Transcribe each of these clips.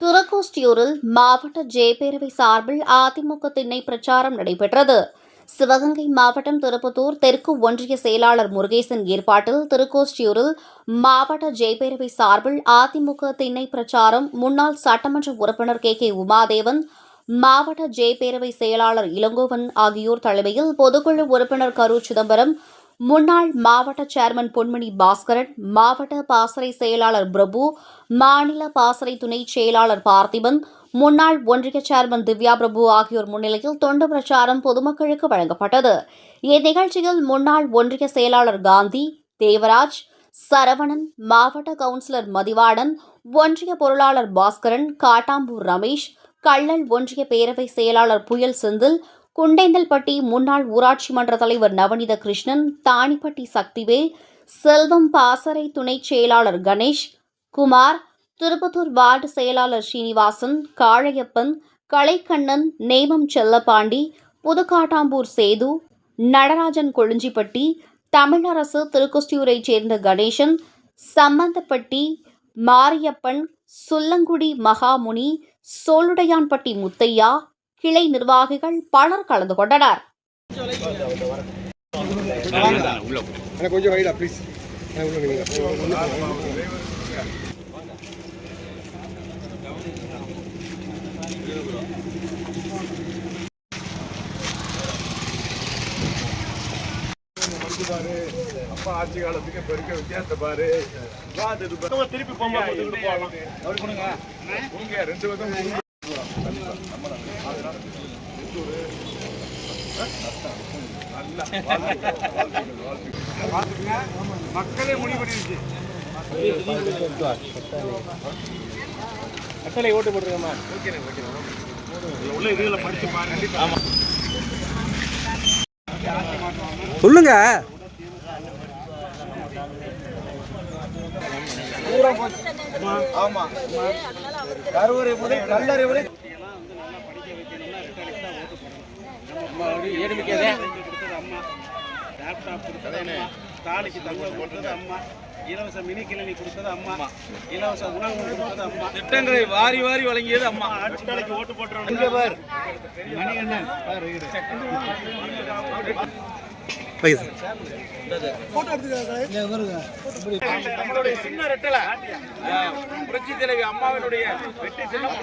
துறக்கோஸ்டியூரில் மாவட்ட ஜெயபேரவை சார்பில் அதிமுக திண்ணை பிரச்சாரம் நடைபெற்றது. சிவகங்கை மாவட்டம் திருப்பத்தூர் தெற்கு ஒன்றிய செயலாளர் முருகேசன் ஏற்பாட்டில் திருக்கோஸ்டியூரில் மாவட்ட ஜெயபேரவை சார்பில் அதிமுக திண்ணை பிரச்சாரம் முன்னாள் சட்டமன்ற உறுப்பினர் கே. கே. உமாதேவன் மாவட்ட ஜெயபேரவை செயலாளர் இளங்கோவன் ஆகியோர் தலைமையில் பொதுக்குழு உறுப்பினர் கரு சிதம்பரம் முன்னாள் மாவட்ட சேர்மன் பொன்மணி பாஸ்கரன் மாவட்ட பாசறை செயலாளர் பிரபு மாநில பாசறை துணை செயலாளர் பார்த்திபன் முன்னாள் ஒன்றிய சேர்மன் திவ்யா பிரபு ஆகியோர் முன்னிலையில் தொண்டு பிரச்சாரம் பொதுமக்களுக்கு வழங்கப்பட்டது. இந்நிகழ்ச்சியில் முன்னாள் ஒன்றிய செயலாளர் காந்தி தேவராஜ் சரவணன் மாவட்ட கவுன்சிலர் மதிவாடன் ஒன்றிய பொருளாளர் பாஸ்கரன் காட்டாம்பூர் ரமேஷ் கள்ளல் ஒன்றிய பேரவை செயலாளர் புயல் செந்தில் குண்டேந்தல்பட்டி முன்னாள் ஊராட்சி மன்ற தலைவர் நவநீத கிருஷ்ணன் தானிப்பட்டி சக்திவேல் செல்வம் பாசறை துணைச் செயலாளர் கணேஷ் குமார் திருப்பத்தூர் வார்டு செயலாளர் ஸ்ரீனிவாசன் காளையப்பன் கலைக்கண்ணன் நேமம் செல்லப்பாண்டி புதுக்காட்டாம்பூர் சேது நடராஜன் கொழுஞ்சிப்பட்டி தமிழரசு திருக்கொஸ்டியூரைச் சேர்ந்த கணேசன் சம்பந்தப்பட்டி மாரியப்பன் சுல்லங்குடி மகாமுனி சோலுடையான்பட்டி முத்தையா கிளை நிர்வாகிகள் பலர் கலந்து கொண்டனர். அண்ணா கொஞ்சம் வைடா ப்ளீஸ் உள்ள நில்லுங்க. அப்பா ஆட்சி காலத்துக்கு இப்ப இருக்க வித்தியாசத்தை பாரு பாரு. திருப்பி போங்க கொடுங்க கொடுங்க ரெண்டு பக்கம் மக்களே முடிவு பண்ணிருச்சு கட்டளை ஓட்டு போட்டுருக்கம்மா உள்ள இதுல படிச்சு பாருங்க ஆமா சொல்லுங்க. ஆமா. கருவறை முதல் கல்லறை வரை தாலிக்கு தங்கம் கொடுத்தது அம்மா இலவச மினி கிளனி கொடுத்தது அம்மா இலவச உணவு கொடுத்தது அம்மா திட்டங்களை வாரி வாரி வழங்கியது அம்மா ஆட்சிக்கு ஓட்டு போட்டுறோம் சின்ன ரெட்டலை புரட்சி தலைவி அம்மாவினுடைய வெற்றி சின்னம்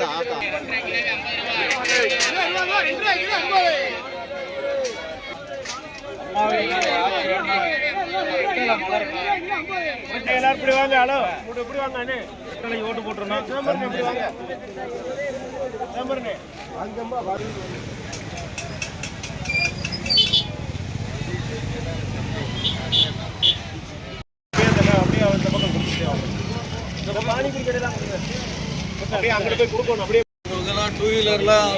எல்லாரும் இப்படி வாங்க ஹலோ இப்படி இப்படி வாங்க அண்ணே ஓட்டு போட்டுறோம் சிதம்பரம் இப்படி வாங்க அப்படியே இந்த பக்கம் கொடுத்துட்டே வாங்க இந்த அப்படியே அங்கிட்டு போய் கொடுக்கணும் அப்படியே டூ வீலர்லாம்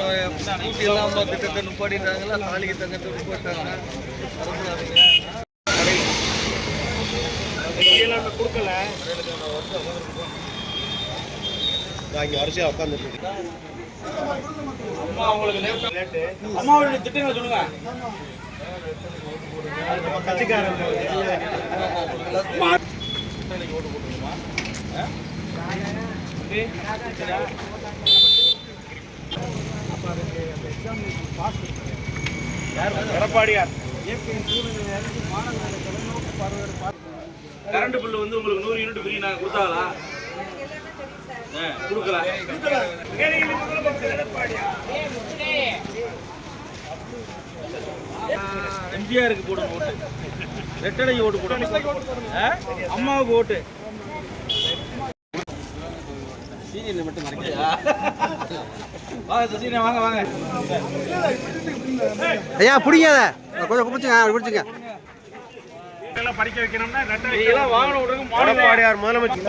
ஸ்கூட்டி எல்லாம் திட்டத்தை நுப்பாடிட்டாங்களா தாலிக்கு தங்கத்தை நுப்பாட்டாங்க கீழே கொடுக்கல இங்கே வரிசையாக உட்காந்துட்டு அம்மா திட்டங்களை சொல்லுங்க கட்சிக்காரன் எடப்பாடியார்? கரண்ட் பில்லு வந்து உங்களுக்கு நூறு யூனிட் ஃப்ரீ நாங்கள் கொடுத்தாங்களா கொடுக்கல எம்ஜிஆருக்கு போடுங்க ஓட்டு. ரெட்டடைக்கு ஓட்டு ஆ? அம்மாவுக்கு ஓட்டு. வாங்க சசினா வாங்க வாங்க. ஐயா பிடிக்காத. கொஞ்சம் பிடிச்சிங்க அப்படி பிடிச்சிங்க படிக்க வைக்கணும்னா முதலமைச்சர்.